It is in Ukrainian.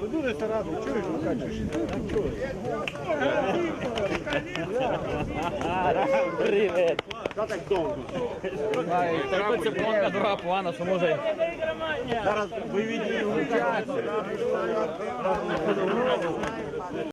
Подивися раду, чуєш, викачуєш. Привет. Та так довго. Якби це плотка дора плана, що може. Зараз ви відділі